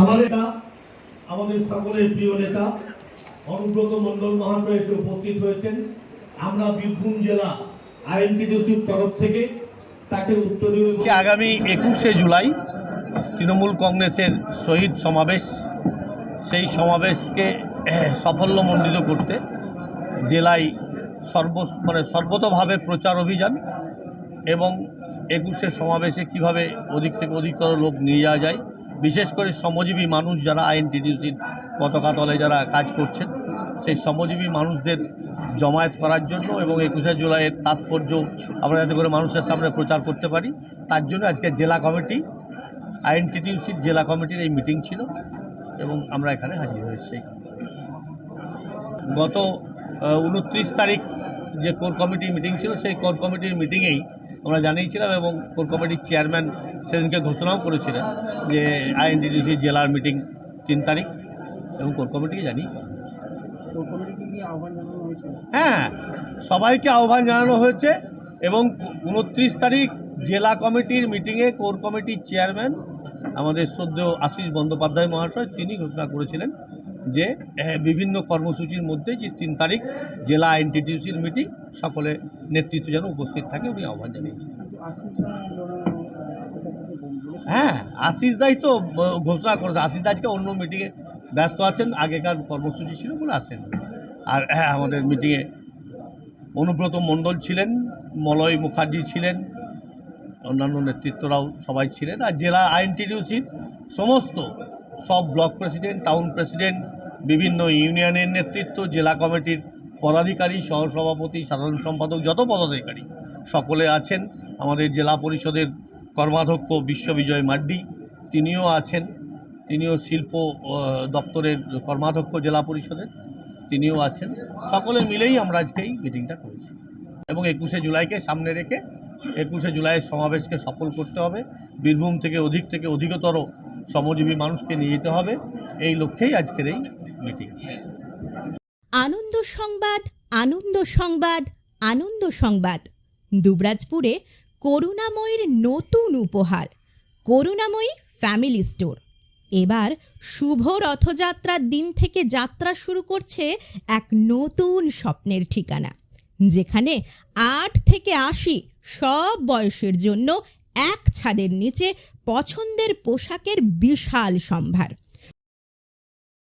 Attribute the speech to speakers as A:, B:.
A: আমার আমাদের সকলের প্রিয় নেতা, অনুব্রত মন্ডল মহাশয় এসে উপস্থিত হয়েছেন। আমরা বীরভূম জেলা আইএনটিডিউসির তরফ থেকে
B: যে আগামী একুশে জুলাই তৃণমূল কংগ্রেসের শহীদ সমাবেশ, সেই সমাবেশকে সাফল্যমণ্ডিত করতে জেলায় সর্ব মানে সর্বতভাবে প্রচার অভিযান এবং একুশে সমাবেশে কীভাবে অধিক থেকে অধিকতর লোক নিয়ে যাওয়া যায়, বিশেষ করে শ্রমজীবী মানুষ যারা আইএনটিডিউসির পতাকা তলে যারা কাজ করছেন, সেই শ্রমজীবী মানুষদের জমায়েত করার জন্য এবং একুশে জুলাইয়ের তাৎপর্য আমরা যাতে করে মানুষের সামনে প্রচার করতে পারি। তার জন্য আজকে জেলা কমিটি, আইএনটিটিউসির জেলা কমিটির এই মিটিং ছিল এবং আমরা এখানে হাজির হয়েছি। গত উনত্রিশ তারিখ যে কোর কমিটির মিটিং ছিল, সেই কোর কমিটির মিটিংয়েই আমরা জানিয়েছিলাম এবং কোর কমিটির চেয়ারম্যান সেদিনকে ঘোষণাও করেছিলেন যে আইএনটিটিউসি জেলার মিটিং তিন তারিখ এবং কোর কমিটিকে জানি হ্যাঁ সবাইকে আহ্বান জানানো হয়েছে এবং উনত্রিশ তারিখ জেলা কমিটির মিটিংয়ে কোর কমিটির চেয়ারম্যান আমাদের শ্রদ্ধেয় আশিস বন্দ্যোপাধ্যায় মহাশয়, তিনি ঘোষণা করেছিলেন যে বিভিন্ন কর্মসূচির মধ্যে যে তিন তারিখ জেলা আইনটিটিউসির মিটিং, সকলে নেতৃত্ব যেন উপস্থিত থাকে উনি আহ্বান জানিয়েছেন। হ্যাঁ আশিস দাই তো ঘোষণা করেছে আশিস দা অন্য মিটিংয়ে ব্যস্ত আছেন, আগেকার কর্মসূচি ছিল বলে আসেন আর হ্যাঁ আমাদের মিটিংয়ে অনুব্রত মণ্ডল ছিলেন, মলয় মুখার্জি ছিলেন, অন্যান্য নেতৃত্বরাও সবাই ছিলেন। আর জেলা আইনটিডিউসির সমস্ত সব ব্লক প্রেসিডেন্ট, টাউন প্রেসিডেন্ট, বিভিন্ন ইউনিয়নের নেতৃত্ব, জেলা কমিটির পদাধিকারী, সহসভাপতি, সাধারণ সম্পাদক, যত পদাধিকারী সকলে আছেন। আমাদের জেলা পরিষদের কর্মাধ্যক্ষ বিশ্ববিজয় মাড্ডি, তিনিও আছেন। তিনিও শিল্প দপ্তরের কর্মাধ্যক্ষ জেলা পরিষদের, তিনিও আছেন। সকলে মিলেই আমরা আজকে এই মিটিংটা করেছি। এবং একুশে জুলাইকে সামনে রেখে একুশে জুলাইয়ের সমাবেশকে সফল করতে হবে। বীরভূম থেকে অধিক থেকে অধিকতর শ্রমজীবী মানুষকে নিয়ে যেতে হবে। এই লক্ষ্যেই আজকের এই মিটিং
C: আনন্দ সংবাদ আনন্দ সংবাদ আনন্দ সংবাদ। দুবরাজপুরে করুণাময়ীর নতুন উপহার, করুণাময়ী ফ্যামিলি স্টোর এবার শুভ রথযাত্রার দিন থেকে যাত্রা শুরু করছে এক নতুন স্বপ্নের ঠিকানা, যেখানে আট থেকে আশি সব বয়সের জন্য এক ছাদের নিচে পছন্দের পোশাকের বিশাল সম্ভার।